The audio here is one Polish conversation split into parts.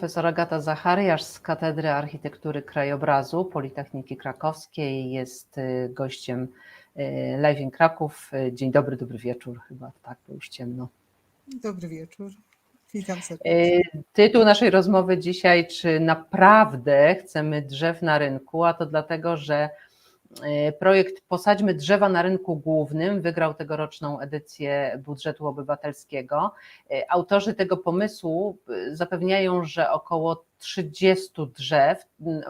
Profesor Agata Zachariasz z Katedry Architektury Krajobrazu Politechniki Krakowskiej jest y, gościem y, Live in Kraków. Y, Dzień dobry, dobry wieczór chyba, tak, bo już ciemno. Dobry wieczór. Witam serdecznie. Tytuł naszej rozmowy dzisiaj, czy naprawdę chcemy drzew na rynku, a to dlatego, że projekt Posadźmy drzewa na rynku głównym wygrał tegoroczną edycję budżetu obywatelskiego. Autorzy tego pomysłu zapewniają, że około 30 drzew,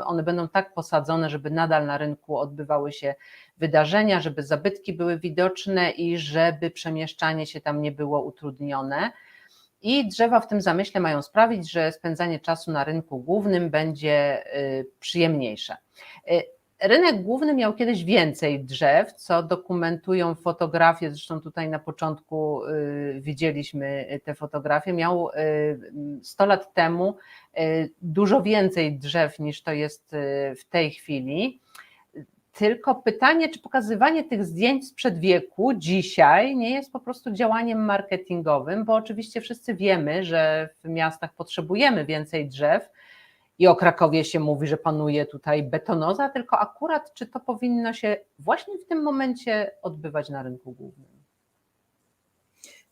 one będą tak posadzone, żeby nadal na rynku odbywały się wydarzenia, żeby zabytki były widoczne i żeby przemieszczanie się tam nie było utrudnione. I drzewa w tym zamyśle mają sprawić, że spędzanie czasu na rynku głównym będzie przyjemniejsze. Rynek główny miał kiedyś więcej drzew, co dokumentują fotografie, zresztą tutaj na początku widzieliśmy te fotografie. Miał 100 lat temu dużo więcej drzew niż to jest w tej chwili. Tylko pytanie, czy pokazywanie tych zdjęć sprzed wieku dzisiaj nie jest po prostu działaniem marketingowym, bo oczywiście wszyscy wiemy, że w miastach potrzebujemy więcej drzew i o Krakowie się mówi, że panuje tutaj betonoza, tylko akurat czy to powinno się właśnie w tym momencie odbywać na rynku głównym?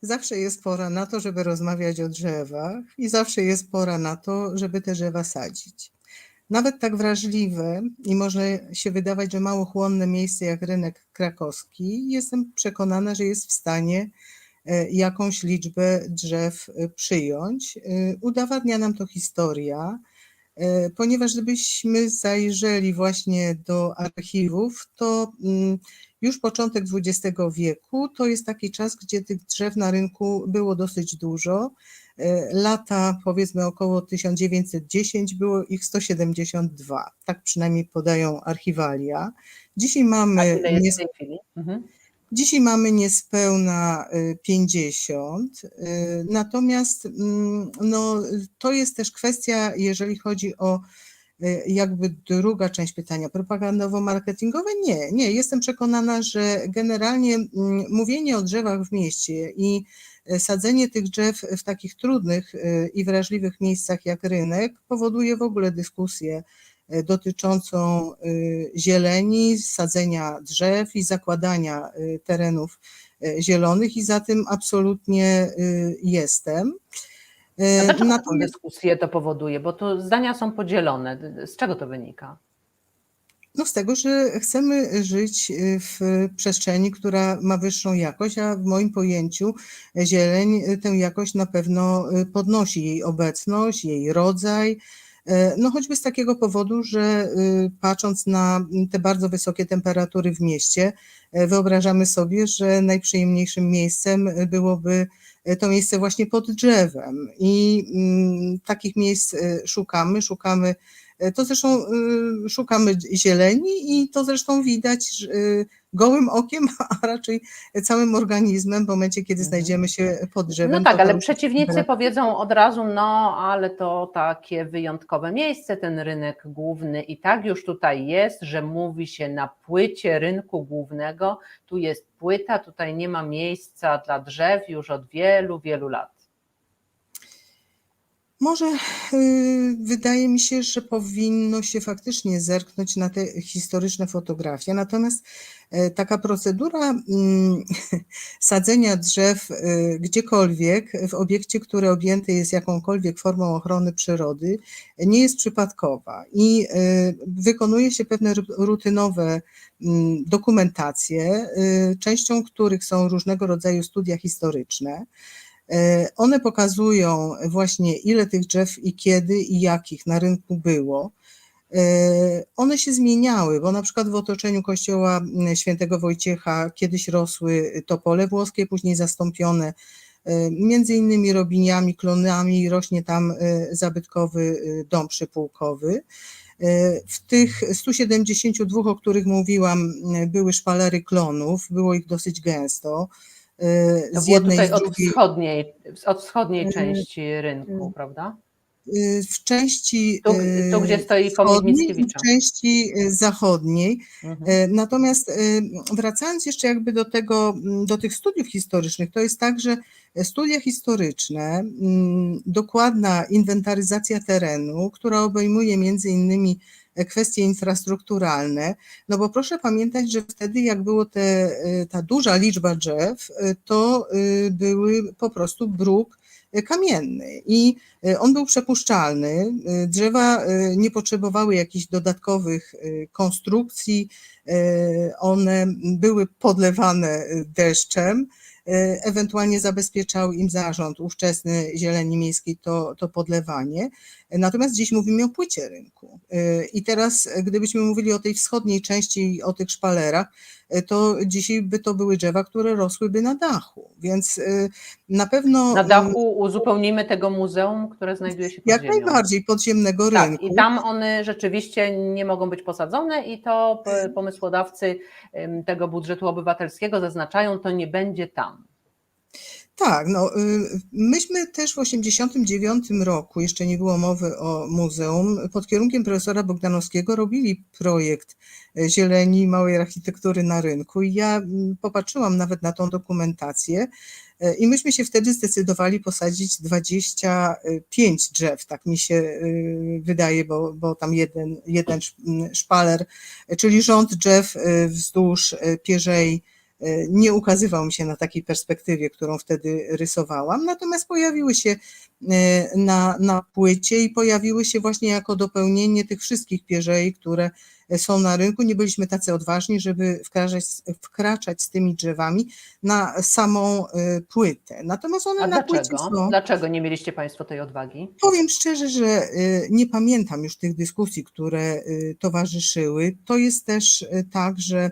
Zawsze jest pora na to, żeby rozmawiać o drzewach i zawsze jest pora na to, żeby te drzewa sadzić. Nawet tak wrażliwe i może się wydawać, że mało chłonne miejsce jak rynek krakowski, jestem przekonana, że jest w stanie jakąś liczbę drzew przyjąć. Udowadnia nam to historia, ponieważ gdybyśmy zajrzeli właśnie do archiwów, to już początek XX wieku to jest taki czas, gdzie tych drzew na rynku było dosyć dużo. Lata powiedzmy około 1910 było ich 172, tak przynajmniej podają archiwalia. Dzisiaj mamy, A ile jest w tej chwili? Mhm. Dzisiaj mamy niespełna 50, natomiast no, to jest też kwestia, jeżeli chodzi o jakby druga część pytania, propagandowo-marketingowe? Nie, nie. Jestem przekonana, że generalnie mówienie o drzewach w mieście i sadzenie tych drzew w takich trudnych i wrażliwych miejscach jak rynek powoduje w ogóle dyskusję dotyczącą zieleni, sadzenia drzew i zakładania terenów zielonych i za tym absolutnie jestem. A dlaczego Natomiast dyskusję to powoduje? Bo tu zdania są podzielone. Z czego to wynika? No z tego, że chcemy żyć w przestrzeni, która ma wyższą jakość, a w moim pojęciu zieleń tę jakość na pewno podnosi, jej obecność, jej rodzaj. No choćby z takiego powodu, że patrząc na te bardzo wysokie temperatury w mieście, wyobrażamy sobie, że najprzyjemniejszym miejscem byłoby to miejsce właśnie pod drzewem. I takich miejsc szukamy, szukamy to zresztą szukamy zieleni i to zresztą widać gołym okiem, a raczej całym organizmem w momencie, kiedy znajdziemy się pod drzewem. No tak, ale przeciwnicy powiedzą od razu, no ale to takie wyjątkowe miejsce, ten rynek główny i tak już tutaj jest, że mówi się na płycie rynku głównego, tu jest płyta, tutaj nie ma miejsca dla drzew już od wielu, wielu lat. Może y, wydaje mi się, że powinno się faktycznie zerknąć na te historyczne fotografie. Natomiast e, taka procedura mm, sadzenia drzew y, gdziekolwiek w obiekcie, który objęty jest jakąkolwiek formą ochrony przyrody, nie jest przypadkowa i y, wykonuje się pewne ru- rutynowe mm, dokumentacje, y, częścią których są różnego rodzaju studia historyczne. E, One pokazują właśnie ile tych drzew i kiedy i jakich na rynku było. E, One się zmieniały, bo na przykład w otoczeniu kościoła m, świętego Wojciecha kiedyś rosły topole włoskie, później zastąpione e, między innymi robiniami, klonami, rośnie tam zabytkowy dom przypułkowy. W tych 172, o których mówiłam, m, były szpalery klonów, było ich dosyć gęsto. E, To Z jednej tutaj od wschodniej, od wschodniej Mm, części rynku, mm. prawda? y, w części Tu, y, tu gdzie stoi pomnik w części y, zachodniej. Mhm. Natomiast y, wracając jeszcze jakby do tego, mm, do tych studiów historycznych, to jest tak, że studia historyczne, mm, dokładna inwentaryzacja terenu, która obejmuje między innymi kwestie infrastrukturalne, no bo proszę pamiętać, że wtedy jak było te, y, ta duża liczba drzew, y, to y, były po prostu bruk kamienny i on był przepuszczalny. Drzewa nie potrzebowały jakichś dodatkowych konstrukcji, one były podlewane deszczem, ewentualnie zabezpieczał im zarząd ówczesny Zieleni Miejskiej to, to podlewanie. Natomiast dziś mówimy o płycie rynku. Y, I teraz, y, gdybyśmy mówili o tej wschodniej części, o tych szpalerach, y, to dzisiaj by to były drzewa, które rosłyby na dachu. Więc na pewno. Na dachu uzupełnimy tego muzeum, które znajduje się pod Jak ziemią. najbardziej podziemnego Tak, rynku. i tam one rzeczywiście nie mogą być posadzone i to pomysłodawcy tego budżetu obywatelskiego zaznaczają, to nie będzie tam. Tak, no, y, myśmy też w 1989 roku, jeszcze nie było mowy o muzeum, pod kierunkiem profesora Bogdanowskiego robili projekt y, zieleni małej architektury na rynku i ja mm, popatrzyłam nawet na tą dokumentację y, i myśmy się wtedy zdecydowali posadzić 25 drzew, tak mi się wydaje, bo, bo tam jeden, jeden sz- m, szpaler, czyli rząd drzew wzdłuż Pierzei nie ukazywał mi się na takiej perspektywie, którą wtedy rysowałam, natomiast pojawiły się y, na, na płycie i pojawiły się właśnie jako dopełnienie tych wszystkich pierzei, które są na rynku. Nie byliśmy tacy odważni, żeby wkraczać, wkraczać z tymi drzewami na samą płytę. Natomiast one A na płycie dlaczego? są. Dlaczego nie mieliście Państwo tej odwagi? Powiem szczerze, że nie pamiętam już tych dyskusji, które towarzyszyły. To jest też tak, że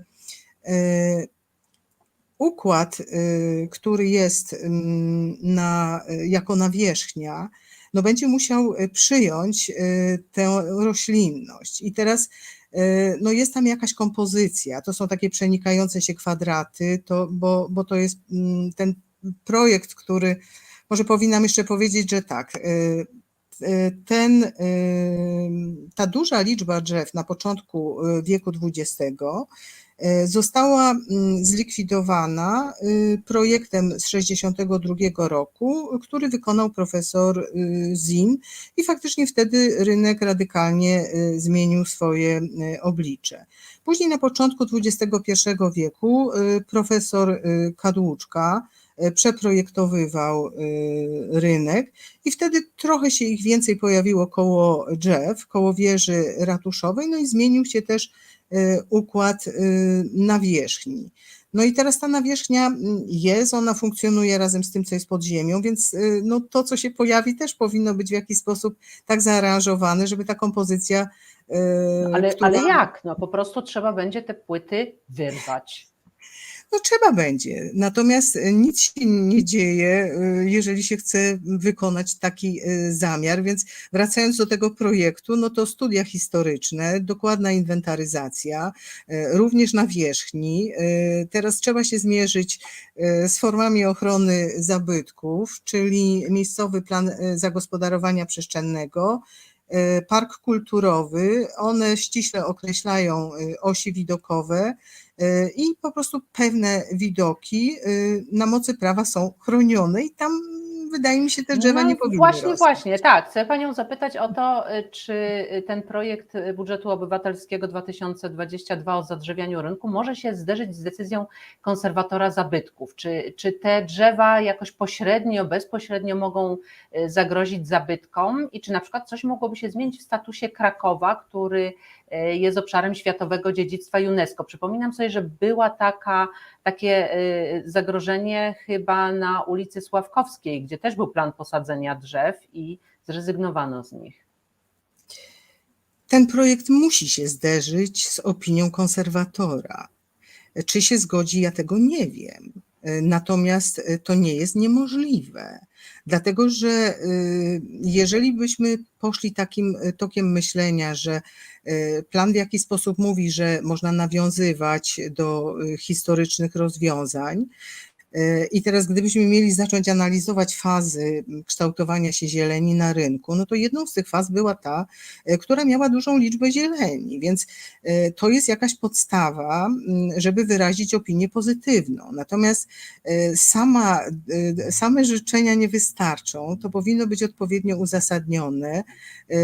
układ, y, który jest ym, na, y, jako nawierzchnia, no będzie musiał y, przyjąć y, tę roślinność. I teraz y, no jest tam jakaś kompozycja, to są takie przenikające się kwadraty, to, bo, bo to jest mm, ten projekt, który, może powinnam jeszcze powiedzieć, że tak, y, y, ten, y, ta duża liczba drzew na początku y, wieku XX y, została mm, zlikwidowana y, projektem z 1962 roku, który wykonał profesor y, Zin i faktycznie wtedy rynek radykalnie y, zmienił swoje oblicze. Później na początku XXI wieku profesor Kadłuczka przeprojektowywał rynek i wtedy trochę się ich więcej pojawiło koło drzew, koło wieży ratuszowej, no i zmienił się też układ y, nawierzchni. No i teraz ta nawierzchnia mm, jest, ona funkcjonuje razem z tym, co jest pod ziemią, więc y, no to, co się pojawi, też powinno być w jakiś sposób tak zaaranżowane, żeby ta kompozycja. y, Ale, która- ale jak? No po prostu trzeba będzie te płyty wyrwać. No trzeba będzie. Natomiast e, nic się nie dzieje, e, jeżeli się chce wykonać taki e, zamiar. Więc wracając do tego projektu, no to studia historyczne, dokładna inwentaryzacja, również na wierzchni. Teraz trzeba się zmierzyć z formami ochrony zabytków, czyli miejscowy plan zagospodarowania przestrzennego. E, Park kulturowy, one ściśle określają e, osi widokowe, Y, i po prostu pewne widoki na mocy prawa są chronione i tam wydaje mi się te drzewa No nie powinny Właśnie, rosnąć. właśnie, tak. Chcę Panią zapytać o to, y, czy ten projekt budżetu obywatelskiego 2022 o zadrzewianiu rynku może się zderzyć z decyzją konserwatora zabytków. Czy, czy te drzewa jakoś pośrednio, bezpośrednio mogą y, zagrozić zabytkom i czy na przykład coś mogłoby się zmienić w statusie Krakowa, który y, jest obszarem światowego dziedzictwa UNESCO. Przypominam sobie, że była taka, takie y, zagrożenie chyba na ulicy Sławkowskiej, gdzie też był plan posadzenia drzew i zrezygnowano z nich. Ten projekt musi się zderzyć z opinią konserwatora. Czy się zgodzi, ja tego nie wiem. Natomiast to nie jest niemożliwe, dlatego że jeżeli byśmy poszli takim tokiem myślenia, że plan w jakiś sposób mówi, że można nawiązywać do y, historycznych rozwiązań, I teraz, gdybyśmy mieli zacząć analizować fazy kształtowania się zieleni na rynku, no to jedną z tych faz była ta, e, która miała dużą liczbę zieleni, więc e, to jest jakaś podstawa, m, żeby wyrazić opinię pozytywną. Natomiast e, sama, e, same życzenia nie wystarczą, to powinno być odpowiednio uzasadnione, e,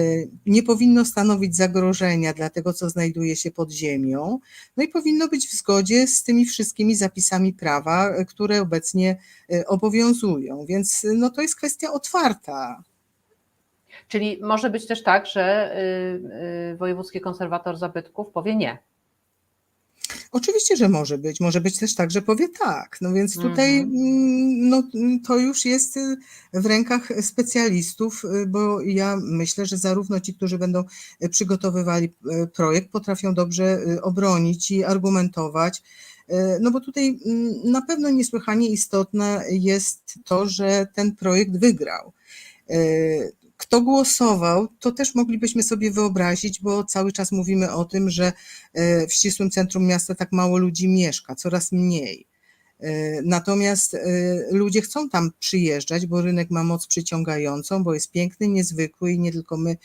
nie powinno stanowić zagrożenia dla tego, co znajduje się pod ziemią, no i powinno być w zgodzie z tymi wszystkimi zapisami prawa, e, które obecnie e, obowiązują, więc e, no to jest kwestia otwarta. Czyli może być też tak, że y, y, wojewódzki konserwator zabytków powie nie. Oczywiście, że może być. Może być też tak, że powie tak. No więc tutaj Mhm. mm, no, to już jest y, w rękach specjalistów, y, bo ja myślę, że zarówno ci, którzy będą y, przygotowywali y, projekt, potrafią dobrze y, obronić i argumentować. Y, No bo tutaj mm, na pewno niesłychanie istotne jest to, że ten projekt wygrał. Y, Kto głosował, to też moglibyśmy sobie wyobrazić, bo cały czas mówimy o tym, że e, w ścisłym centrum miasta tak mało ludzi mieszka, coraz mniej. E, Natomiast e, ludzie chcą tam przyjeżdżać, bo rynek ma moc przyciągającą, bo jest piękny, niezwykły i nie tylko my,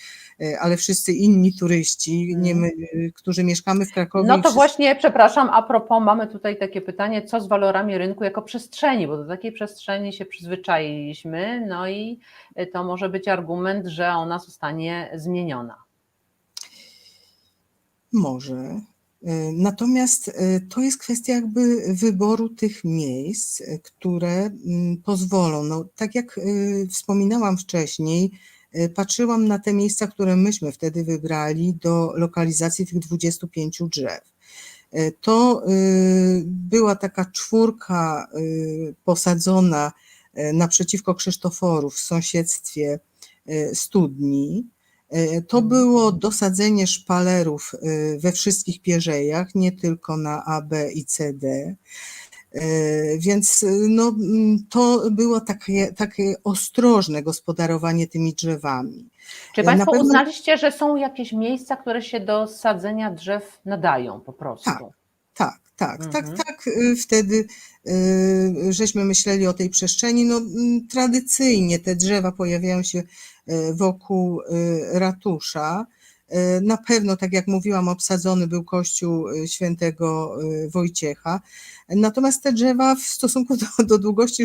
e, ale wszyscy inni turyści, nie my, którzy mieszkamy w Krakowie. No to wszyscy- właśnie, przepraszam, a propos, mamy tutaj takie pytanie, co z walorami rynku jako przestrzeni, bo do takiej przestrzeni się przyzwyczailiśmy, no i to może być argument, że ona zostanie zmieniona. Może. E, Natomiast e, to jest kwestia jakby wyboru tych miejsc, e, które mm, pozwolą. No, tak jak wspominałam wcześniej, patrzyłam na te miejsca, które myśmy wtedy wybrali do lokalizacji tych 25 drzew. To była taka czwórka posadzona naprzeciwko Krzysztoforów w sąsiedztwie studni. E, To Mhm. było dosadzenie szpalerów e, we wszystkich pierzejach, nie tylko na A, B i C, D. E, Więc no, mm, to było takie, takie ostrożne gospodarowanie tymi drzewami. Czy Państwo pewno- uznaliście, że są jakieś miejsca, które się do sadzenia drzew nadają po prostu? Tak. Tak, tak, Mhm. tak, tak. Wtedy y, żeśmy myśleli o tej przestrzeni. No, tradycyjnie te drzewa pojawiają się y, wokół ratusza. Y, Na pewno, tak jak mówiłam, obsadzony był kościół y, świętego y, Wojciecha. Natomiast te drzewa w stosunku do, do długości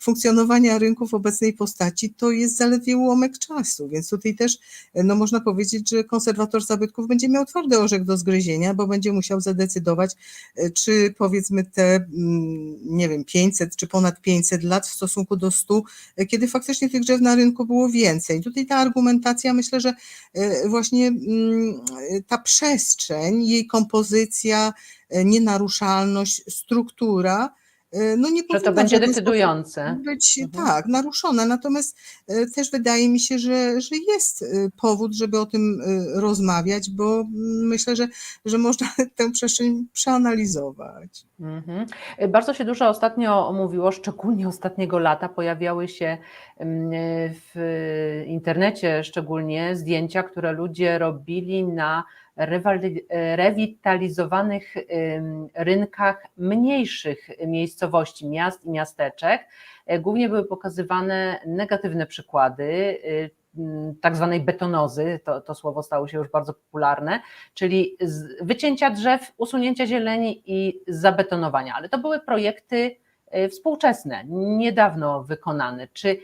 funkcjonowania rynku w obecnej postaci to jest zaledwie ułamek czasu, więc tutaj też no, można powiedzieć, że konserwator zabytków będzie miał twardy orzech do zgryzienia, bo będzie musiał zadecydować, czy powiedzmy te, mm, nie wiem, 500 czy ponad 500 lat w stosunku do 100, y, kiedy faktycznie tych drzew na rynku było więcej. Tutaj ta argumentacja, myślę, że właśnie ta przestrzeń, jej kompozycja, y, nienaruszalność, struktura, no nie Że powinna to będzie decydujące. być Mhm. tak, naruszona. Natomiast e, też wydaje mi się, że, że jest e, powód, żeby o tym e, rozmawiać, bo myślę, że, że można tę przestrzeń przeanalizować. Mhm. Bardzo się dużo ostatnio mówiło, szczególnie ostatniego lata pojawiały się w internecie szczególnie zdjęcia, które ludzie robili na rewitalizowanych rynkach mniejszych miejscowości, miast i miasteczek. E, Głównie były pokazywane negatywne przykłady y, tak zwanej betonozy, to, to słowo stało się już bardzo popularne, czyli wycięcia drzew, usunięcia zieleni i zabetonowania. Ale to były projekty współczesne, niedawno wykonane. Czy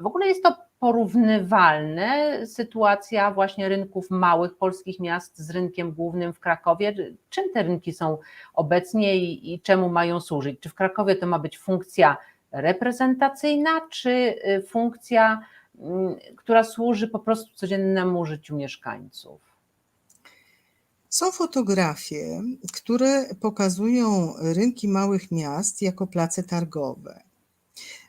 w ogóle jest to porównywalne sytuacja właśnie rynków małych polskich miast z rynkiem głównym w Krakowie? Czym te rynki są obecnie i, i czemu mają służyć? Czy w Krakowie to ma być funkcja reprezentacyjna, czy y, funkcja, mm, która służy po prostu codziennemu życiu mieszkańców? Są fotografie, które pokazują rynki małych miast jako place targowe.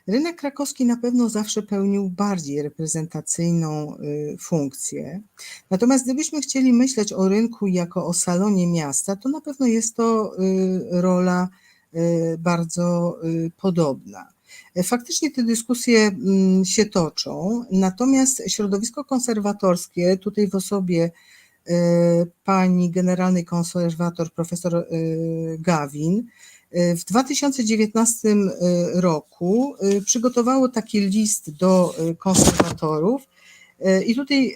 Rynek krakowski na pewno zawsze pełnił bardziej reprezentacyjną y, funkcję. Natomiast gdybyśmy chcieli myśleć o rynku jako o salonie miasta, to na pewno jest to y, rola y, bardzo podobna. Faktycznie te dyskusje mm, się toczą, natomiast środowisko konserwatorskie, tutaj w osobie pani generalnej konserwator profesor y, Gawin, W 2019 roku przygotowało taki list do konserwatorów. I tutaj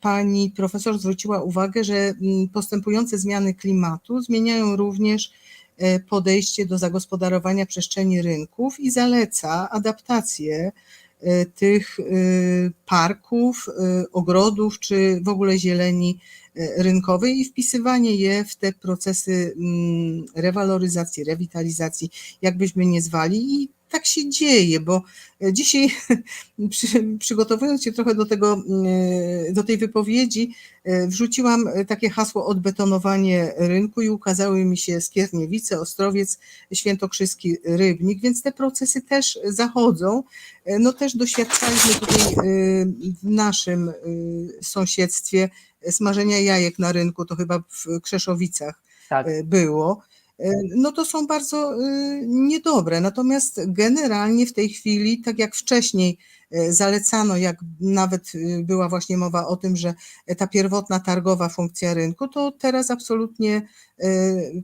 pani profesor zwróciła uwagę, że mm, postępujące zmiany klimatu zmieniają również podejście do zagospodarowania przestrzeni rynków i zaleca adaptację tych parków, ogrodów czy w ogóle zieleni rynkowej i wpisywanie je w te procesy mm, rewaloryzacji, rewitalizacji, jakbyśmy nie zwali. I tak się dzieje, bo dzisiaj przy, przygotowując się trochę do tego, mm, do tej wypowiedzi, wrzuciłam takie hasło odbetonowanie rynku i ukazały mi się Skierniewice, Ostrowiec, Świętokrzyski, Rybnik, więc te procesy też zachodzą. No też doświadczaliśmy tutaj w naszym sąsiedztwie smażenia jajek na rynku, to chyba w Krzeszowicach Tak. było. No to są bardzo niedobre. Natomiast generalnie w tej chwili, tak jak wcześniej zalecano, jak nawet była właśnie mowa o tym, że ta pierwotna targowa funkcja rynku, to teraz absolutnie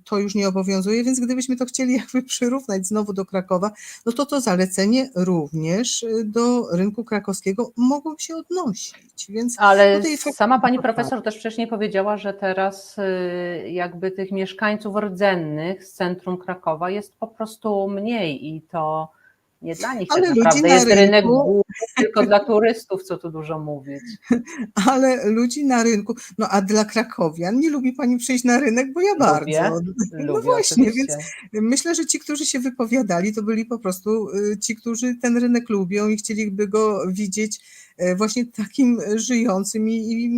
to już nie obowiązuje, więc gdybyśmy to chcieli jakby przyrównać znowu do Krakowa, no to to zalecenie również do rynku krakowskiego mogło się odnosić. Więc Ale fakt- sama pani profesor też wcześniej powiedziała, że teraz y, jakby tych mieszkańców rdzennych z centrum Krakowa jest po prostu mniej i to nie dla nich Ale tak naprawdę na jest rynek rynku- główny tylko dla turystów, co tu dużo mówić. ale ludzi na rynku, no a dla krakowian nie lubi pani przyjść na rynek, bo ja Lubię, bardzo. Lubię No właśnie, oczywiście. Myślę, że ci, którzy się wypowiadali, to byli po prostu y, ci, którzy ten rynek lubią i chcieliby go widzieć e, właśnie takim żyjącym i,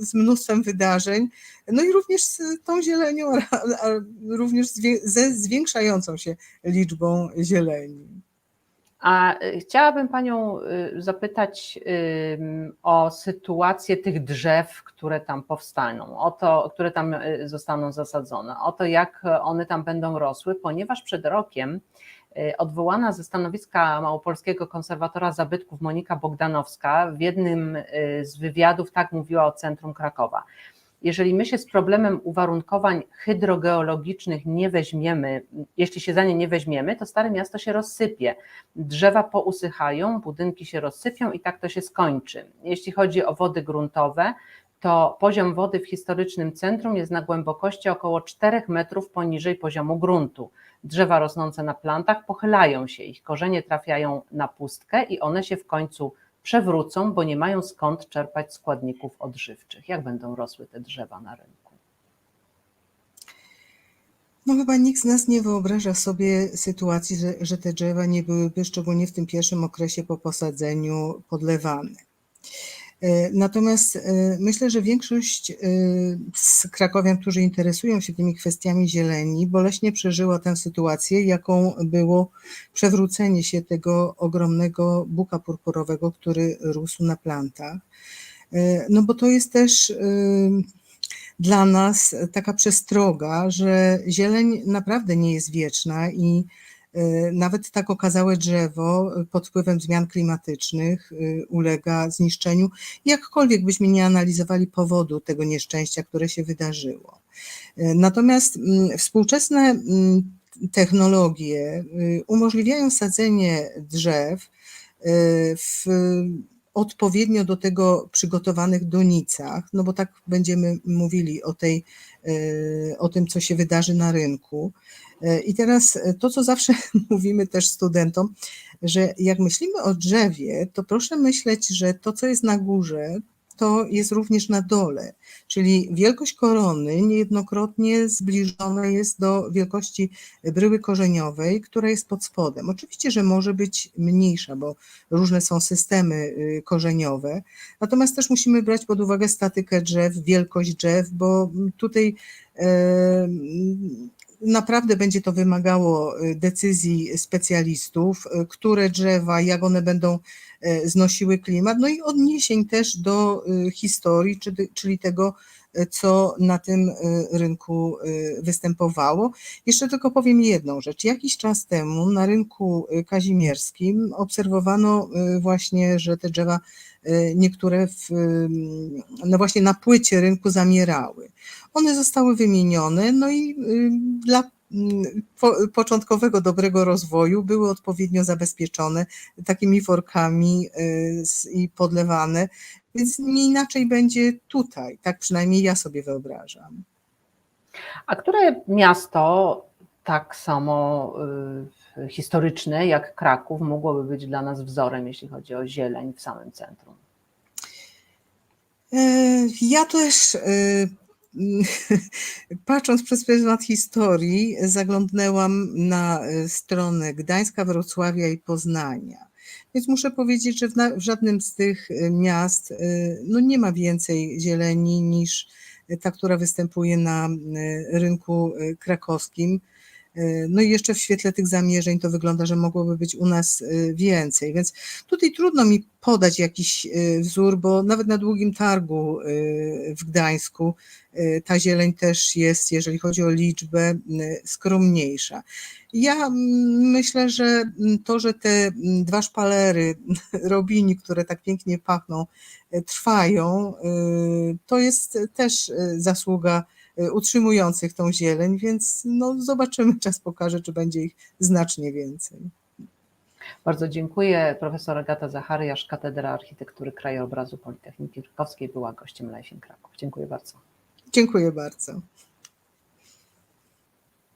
z mnóstwem wydarzeń, no i również z tą zielenią, a, również ze zwiększającą się liczbą zieleni. A y, chciałabym Panią y, zapytać o sytuację tych drzew, które tam powstaną, o to, które tam y, zostaną zasadzone, o to, jak one tam będą rosły, ponieważ przed rokiem odwołana ze stanowiska Małopolskiego Konserwatora Zabytków Monika Bogdanowska w jednym z wywiadów tak mówiła o centrum Krakowa. Jeżeli my się z problemem uwarunkowań hydrogeologicznych nie weźmiemy, jeśli się za nie nie weźmiemy, to Stare Miasto się rozsypie. Drzewa pousychają, budynki się rozsypią i tak to się skończy. Jeśli chodzi o wody gruntowe, to poziom wody w historycznym centrum jest na głębokości około 4 metrów poniżej poziomu gruntu. Drzewa rosnące na plantach pochylają się, ich korzenie trafiają na pustkę i one się w końcu przewrócą, bo nie mają skąd czerpać składników odżywczych. Jak będą rosły te drzewa na rynku? No chyba nikt z nas nie wyobraża sobie sytuacji, że, że te drzewa nie byłyby, szczególnie w tym pierwszym okresie po posadzeniu, podlewane. E, Natomiast e, myślę, że większość e, z krakowian, którzy interesują się tymi kwestiami zieleni, boleśnie przeżyła tę sytuację, jaką było przewrócenie się tego ogromnego buka purpurowego, który rósł na plantach. No bo to jest też dla nas taka przestroga, że zieleń naprawdę nie jest wieczna i nawet tak okazałe drzewo pod wpływem zmian klimatycznych e, ulega zniszczeniu, jakkolwiek byśmy nie analizowali powodu tego nieszczęścia, które się wydarzyło. E, Natomiast mm, współczesne mm, technologie umożliwiają sadzenie drzew w odpowiednio do tego przygotowanych donicach, no bo tak będziemy mówili o, tej, o tym, co się wydarzy na rynku. I teraz to, co zawsze mówimy też studentom, że jak myślimy o drzewie, to proszę myśleć, że to, co jest na górze, to jest również na dole, czyli wielkość korony niejednokrotnie zbliżona jest do wielkości bryły korzeniowej, która jest pod spodem. Oczywiście, że może być mniejsza, bo różne są systemy y, korzeniowe, natomiast też musimy brać pod uwagę statykę drzew, wielkość drzew, bo tutaj e, naprawdę będzie to wymagało y, decyzji specjalistów, y, które drzewa, jak one będą e, znosiły klimat, no i odniesień też do y, historii, czy- czyli tego, co na tym y, rynku y, występowało. Jeszcze tylko powiem jedną rzecz. Jakiś czas temu na rynku y, kazimierskim obserwowano y, właśnie, że te drzewa y, niektóre w, y, no właśnie na płycie rynku zamierały. One zostały wymienione, no i y, dla mm, po, początkowego dobrego rozwoju były odpowiednio zabezpieczone takimi workami y, i podlewane, więc nie inaczej będzie tutaj, tak przynajmniej ja sobie wyobrażam. A które miasto tak samo y, historyczne jak Kraków mogłoby być dla nas wzorem, jeśli chodzi o zieleń w samym centrum? Ja też, patrząc przez pryzmat historii, zaglądnęłam na e, stronę Gdańska, Wrocławia i Poznania. Więc muszę powiedzieć, że w, na, w żadnym z tych e, miast e, no nie ma więcej zieleni niż ta, która występuje na rynku krakowskim. No i jeszcze w świetle tych zamierzeń to wygląda, że mogłoby być u nas e, więcej. Więc tutaj trudno mi podać jakiś e, wzór, bo nawet na długim targu e, w Gdańsku ta zieleń też jest, jeżeli chodzi o liczbę, skromniejsza. Ja myślę, że to, że te dwa szpalery robini, które tak pięknie pachną, trwają, to jest też zasługa utrzymujących tą zieleń, więc no zobaczymy, czas pokaże, czy będzie ich znacznie więcej. Bardzo dziękuję. Profesor Agata Zachariasz, Katedra Architektury Krajobrazu Politechniki Krakowskiej była gościem Lejsien Kraków. Dziękuję bardzo. Dziękuję bardzo.